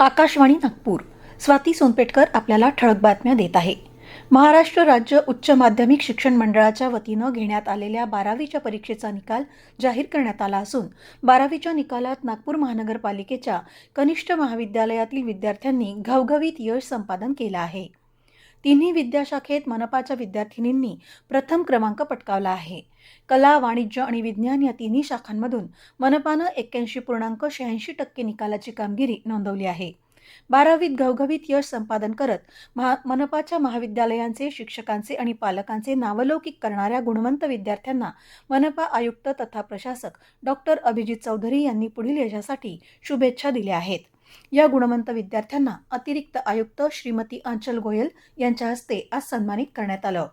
आकाशवाणी नागपूर. स्वाती सोनपेटकर आपल्याला ठळक बातम्या देत आहे. महाराष्ट्र राज्य उच्च माध्यमिक शिक्षण मंडळाच्या वतीनं घेण्यात आलेल्या बारावीच्या परीक्षेचा निकाल जाहीर करण्यात आला असून बारावीच्या निकालात नागपूर महानगरपालिकेच्या कनिष्ठ महाविद्यालयातील विद्यार्थ्यांनी घवघवीत यश संपादन केलं आहे. तिन्ही विद्याशाखेत मनपाच्या विद्यार्थिनींनी प्रथम क्रमांक पटकावला आहे. कला वाणिज्य आणि विज्ञान या तिन्ही शाखांमधून मनपानं एक्क्याऐंशी पूर्णांक शहाऐंशी टक्के निकालाची कामगिरी नोंदवली आहे. बारावीत घवघवीत यश संपादन करत महा मनपाच्या महाविद्यालयांचे शिक्षकांचे आणि पालकांचे नावलौकिक करणाऱ्या गुणवंत विद्यार्थ्यांना मनपा आयुक्त तथा प्रशासक डॉक्टर अभिजित चौधरी यांनी पुढील यशासाठी शुभेच्छा दिल्या आहेत. या गुणवंत विद्यार्थ्यांना अतिरिक्त आयुक्त श्रीमती अंचल गोयल यांच्या हस्ते आज सन्मानित करण्यात आलं.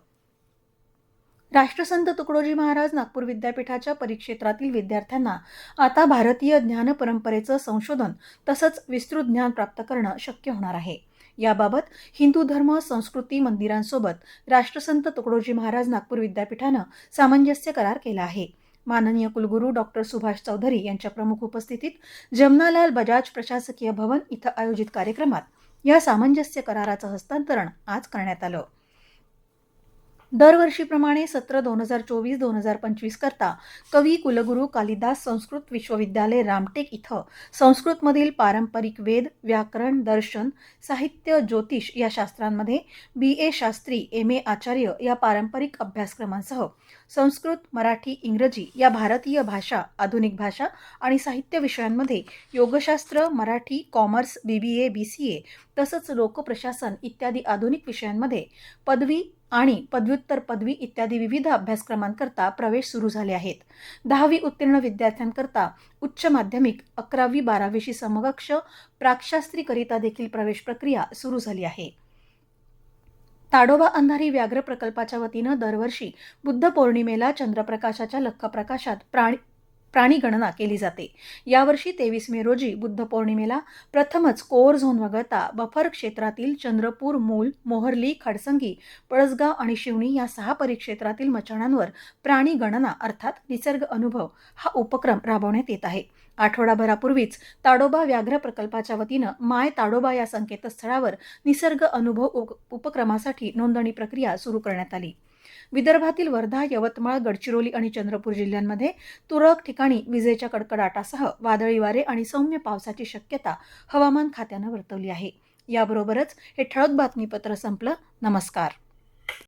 राष्ट्रसंत तुकडोजी महाराज नागपूर विद्यापीठाच्या परिक्षेत्रातील विद्यार्थ्यांना आता भारतीय ज्ञान परंपरेचं संशोधन तसंच विस्तृत ज्ञान प्राप्त करणं शक्य होणार आहे. याबाबत हिंदू धर्म संस्कृती मंदिरांसोबत राष्ट्रसंत तुकडोजी महाराज नागपूर विद्यापीठानं सामंजस्य करार केला आहे. माननीय कुलगुरू डॉक्टर सुभाष चौधरी यांच्या प्रमुख उपस्थितीत जमनालाल बजाज प्रशासकीय भवन इथं आयोजित कार्यक्रमात या सामंजस्य कराराचं हस्तांतरण आज करण्यात आलं. दरवर्षीप्रमाणे सत्र दोन हजार चोवीस दोन हजार पंचवीस करता कवी कुलगुरू कालिदास संस्कृत विश्वविद्यालय रामटेक इथं संस्कृतमधील पारंपरिक वेद व्याकरण दर्शन साहित्य ज्योतिष या शास्त्रांमध्ये बी ए शास्त्री एम ए आचार्य या पारंपरिक अभ्यासक्रमांसह संस्कृत मराठी इंग्रजी या भारतीय भाषा आधुनिक भाषा आणि साहित्य विषयांमध्ये योगशास्त्र Marathi commerce B B A B C A तसंच लोकप्रशासन इत्यादी आधुनिक विषयांमध्ये पदवी आणि पदव्युत्तर पदवी इत्यादी विविध अभ्यासक्रमांकरता प्रवेश सुरू झाले आहेत. दहावी उत्तीर्ण विद्यार्थ्यांकरता उच्च माध्यमिक अकरावी बारावीशी समकक्ष प्राकशास्त्रीकरिता देखील प्रवेश प्रक्रिया सुरू झाली आहे. ताडोबा अंधारी व्याघ्र प्रकल्पाच्या वतीनं दरवर्षी बुद्ध पौर्णिमेला चंद्रप्रकाशाच्या लख्खप्रकाशात प्रकाशात प्राणी प्राणीगणना केली जाते. यावर्षी तेवीस मे रोजी बुद्ध पौर्णिमेला प्रथमच कोअर झोन वगळता बफर क्षेत्रातील चंद्रपूर मूल मोहरली खडसंगी पळसगाव आणि शिवणी या सहा परिक्षेत्रातील मचाणांवर प्राणी गणना अर्थात निसर्ग अनुभव हा उपक्रम राबवण्यात येत आहे. आठवडाभरापूर्वीच ताडोबा व्याघ्र प्रकल्पाच्या वतीनं माय ताडोबा या संकेतस्थळावर निसर्ग अनुभव उपक्रमासाठी नोंदणी प्रक्रिया सुरू करण्यात आली. विदर्भातील वर्धा यवतमाळ गडचिरोली आणि चंद्रपूर जिल्ह्यांमध्ये तुरळक ठिकाणी विजेच्या कडकडाटासह वादळी वारे आणि सौम्य पावसाची शक्यता हवामान खात्यानं वर्तवली आहे. याबरोबरच हे ठळक बातमीपत्र संपलं. नमस्कार.